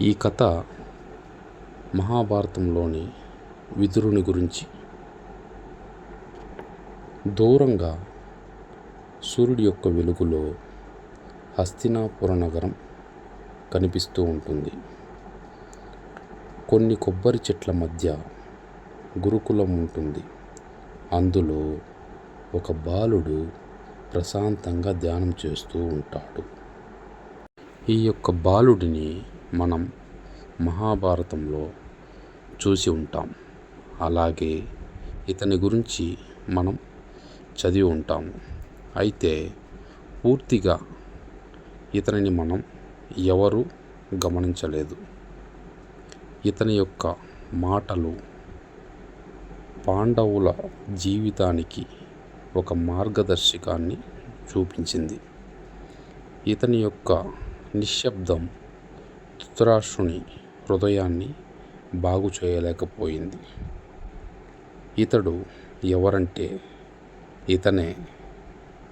ఈ కథ మహాభారతంలోని విదురుని గురించి. దూరంగా సూర్యుడి యొక్క వెలుగులో హస్తినాపుర నగరం కనిపిస్తూ ఉంటుంది. కొన్ని కొబ్బరి చెట్ల మధ్య గురుకులం ఉంటుంది. అందులో ఒక బాలుడు ప్రశాంతంగా ధ్యానం చేస్తూ ఉంటాడు. ఈ యొక్క బాలుడిని మనం మహాభారతంలో చూసి ఉంటాం. అలాగే ఇతని గురించి మనం చదివి ఉంటాము అయితే పూర్తిగా ఇతనిని మనం ఎవరు గమనించలేదు. ఇతని యొక్క మాటలు పాండవుల జీవితానికి ఒక మార్గదర్శకాన్ని చూపించింది. ఇతని యొక్క నిశ్శబ్దం ధృతరాష్ట్రుని హృదయాన్ని బాగు చేయలేకపోయింది. ఇతడు ఎవరంటే ఇతనే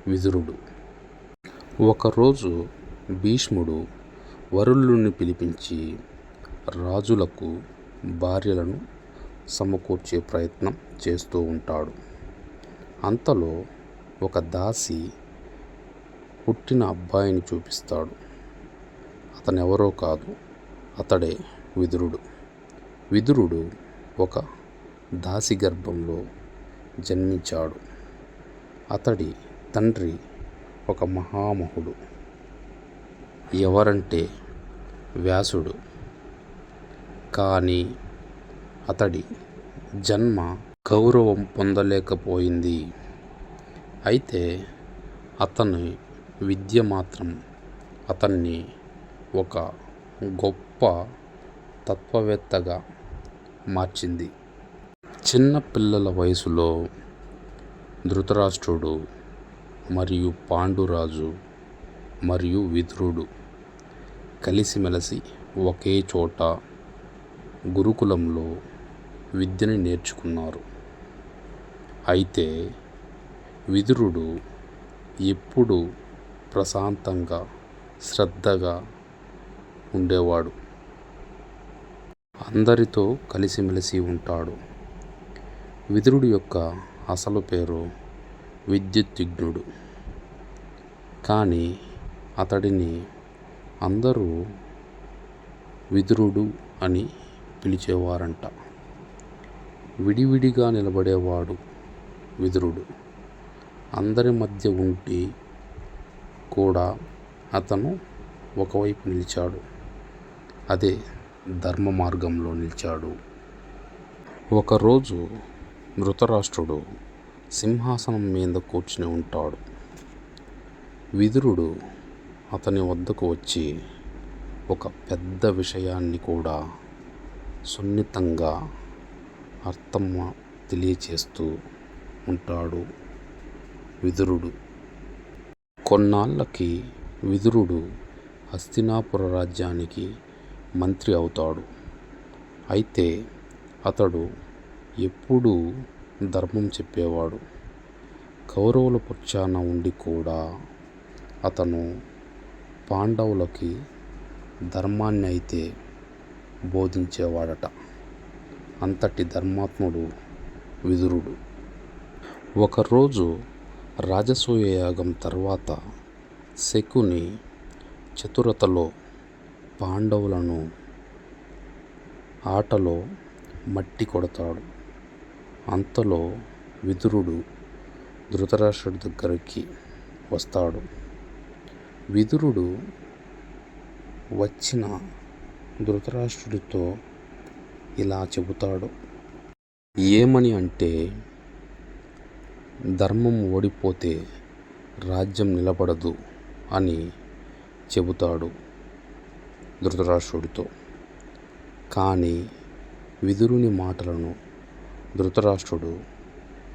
విదురుడు. ఒకరోజు భీష్ముడు వరుళ్ళుని పిలిపించి రాజులకు భార్యలను సమకూర్చే ప్రయత్నం చేస్తూ ఉంటాడు. అంతలో ఒక దాసి పుట్టిన అబ్బాయిని చూపిస్తాడు. అతనెవరో కాదు అతడే విదురుడు. విదురుడు ఒక దాసి గర్భంలో జన్మించాడు. అతడి తండ్రి ఒక మహామహుడు. ఎవరంటే వ్యాసుడు. కానీ అతడి జన్మ గౌరవం పొందలేకపోయింది. అయితే అతని విద్య మాత్రం అతన్ని ఒక గొప్ప తత్వవేత్తగా మార్చింది. చిన్న పిల్లల వయసులో ధృతరాష్ట్రుడు మరియు పాండురాజు మరియు విదురుడు కలిసిమెలిసి ఒకే చోట గురుకులంలో విద్యని నేర్చుకున్నారు. అయితే విదురుడు ఎప్పుడు ప్రశాంతంగా శ్రద్ధగా ఉండేవాడు. అందరితో కలిసిమెలిసి ఉంటాడు. విదురుడు యొక్క అసలు పేరు విద్యుత్తిఘ్నుడు కానీ అతడిని అందరూ విదురుడు అని పిలిచేవారంట. విడివిడిగా నిలబడేవాడు విదురుడు. అందరి మధ్య ఉండి కూడా అతను ఒకవైపు నిలిచాడు. అదే ధర్మ మార్గంలో నిలిచాడు. ఒకరోజు ధృతరాష్ట్రుడు సింహాసనం మీద కూర్చుని ఉంటాడు. విదురుడు అతని వద్దకు వచ్చి ఒక పెద్ద విషయాన్ని కూడా సున్నితంగా అర్థం తెలియచేస్తూ ఉంటాడు విదురుడు. కొన్నాళ్ళకి విదురుడు హస్తినాపుర రాజ్యానికి మంత్రి అవుతాడు. అయితే అతడు ఎప్పుడూ ధర్మం చెప్పేవాడు. కౌరవుల పక్షాన ఉండి కూడా అతను పాండవులకి ధర్మాన్ని అయితే బోధించేవాడట. అంతటి ధర్మాత్ముడు విదురుడు. ఒకరోజు రాజసూయ యాగం తర్వాత శకుని చతురతలో పాండవులను ఆటలో మట్టి కొడతాడు. అంతలో విదురుడు ధృతరాష్ట్రుడి దగ్గరికి వస్తాడు. విదురుడు వచ్చిన ధృతరాష్ట్రుడితో ఇలా చెబుతాడు. ఏమని అంటే ధర్మం ఓడిపోతే రాజ్యం నిలబడదు అని చెబుతాడు. ధృతరాష్ట్రుడితో. కానీ విదురుని మాటలను ధృతరాష్ట్రుడు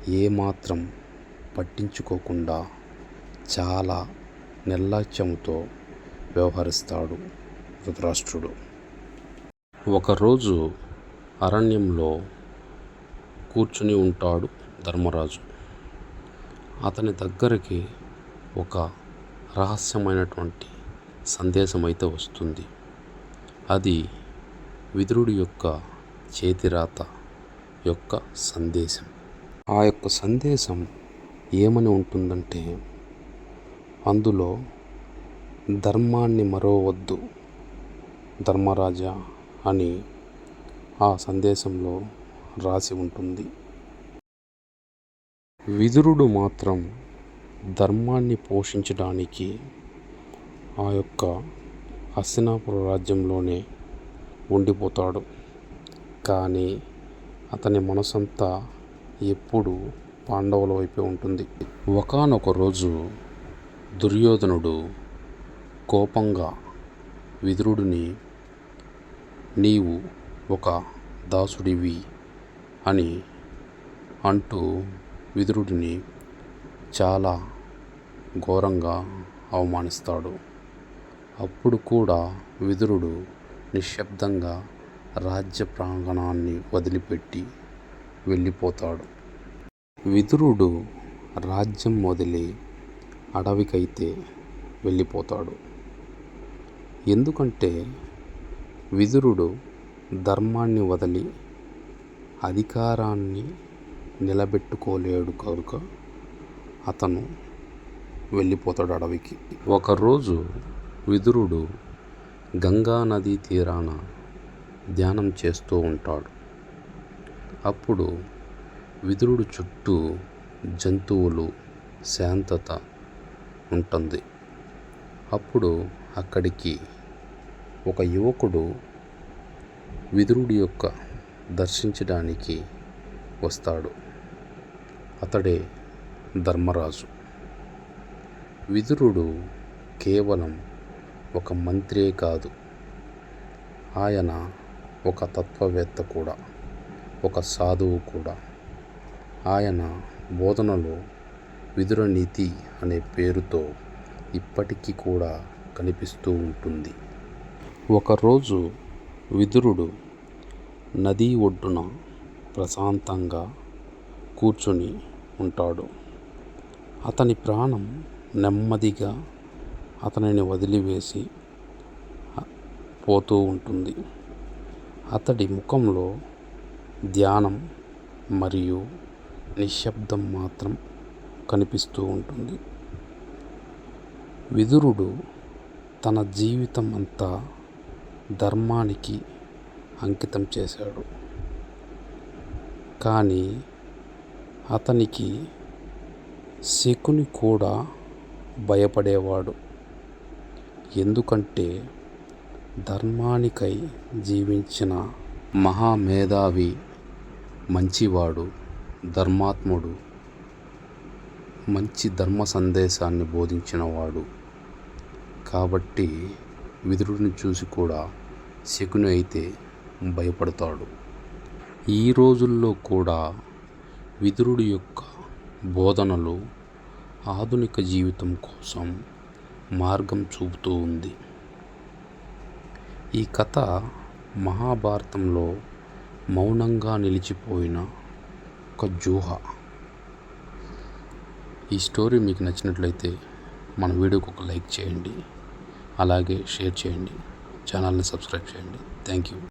ఏమాత్రం పట్టించుకోకుండా చాలా నిర్లక్ష్యంతో వ్యవహరిస్తాడు ధృతరాష్ట్రుడు. ఒకరోజు అరణ్యంలో కూర్చుని ఉంటాడు ధర్మరాజు. అతని దగ్గరికి ఒక రహస్యమైనటువంటి సందేశం అయితే వస్తుంది. అది విదురుడి యొక్క చేతిరాత యొక్క సందేశం. ఆ యొక్క సందేశం ఏమని ఉంటుందంటే అందులో ధర్మాన్ని మరోవద్దు ధర్మరాజా అని ఆ సందేశంలో రాసి ఉంటుంది. విదురుడు మాత్రం ధర్మాన్ని పోషించడానికి ఆ యొక్క హస్తినాపుర రాజ్యంలోనే ఉండిపోతాడు. కానీ అతని మనసంతా ఎప్పుడు పాండవుల వైపే ఉంటుంది. ఒకానొక రోజు దుర్యోధనుడు కోపంగా విదురుడిని నీవు ఒక దాసుడివి అని అంటూ విదురుడిని చాలా ఘోరంగా అవమానిస్తాడు. అప్పుడు కూడా విదురుడు నిశ్శబ్దంగా రాజ్య ప్రాంగణాన్ని వదిలిపెట్టి వెళ్ళిపోతాడు. విదురుడు రాజ్యం వదిలి అడవికైతే వెళ్ళిపోతాడు. ఎందుకంటే విదురుడు ధర్మాన్ని వదిలి అధికారాన్ని నిలబెట్టుకోలేడు కనుక అతను వెళ్ళిపోతాడు అడవికి. ఒకరోజు విదురుడు గంగా నదీ తీరాన ధ్యానం చేస్తూ ఉంటాడు. అప్పుడు విదురుడు చుట్టూ జంతువులు శాంతత ఉంటుంది. అప్పుడు అక్కడికి ఒక యువకుడు విదురుడి యొక్క దర్శించడానికి వస్తాడు. అతడే ధర్మరాజు. విదురుడు కేవలం ఒక మంత్రే కాదు. ఆయన ఒక తత్వవేత్త కూడా ఒక సాధువు కూడా. ఆయన బోధనలో విదుర నీతి అనే పేరుతో ఇప్పటికీ కూడా కనిపిస్తూ ఉంటుంది. ఒకరోజు విదురుడు నదీ ఒడ్డున ప్రశాంతంగా కూర్చొని ఉంటాడు. అతని ప్రాణం నెమ్మదిగా అతనిని వదిలివేసి పోతూ ఉంటుంది. అతడి ముఖంలో ధ్యానం మరియు నిశ్శబ్దం మాత్రం కనిపిస్తూ ఉంటుంది. విదురుడు తన జీవితం అంతా ధర్మానికి అంకితం చేశాడు. కానీ అతనికి శకుని కూడా భయపడేవాడు. ఎందుకంటే ధర్మానికై జీవించిన మహామేధావి మంచివాడు ధర్మాత్ముడు మంచి ధర్మ సందేశాన్ని బోధించినవాడు. కాబట్టి విదురుడిని చూసి కూడా శకుని అయితే భయపడతాడు. ఈ రోజుల్లో కూడా విదురుడి యొక్క బోధనలు ఆధునిక జీవితం కోసం మార్గం చూపుతూ ఉంది. ఈ కథ మహాభారతంలో మౌనంగా నిలిచిపోయిన ఒక జూహ. ఈ స్టోరీ మీకు నచ్చినట్లయితే మన వీడియోకి ఒక లైక్ చేయండి. అలాగే షేర్ చేయండి. ఛానల్ని సబ్స్క్రైబ్ చేయండి. Thank you.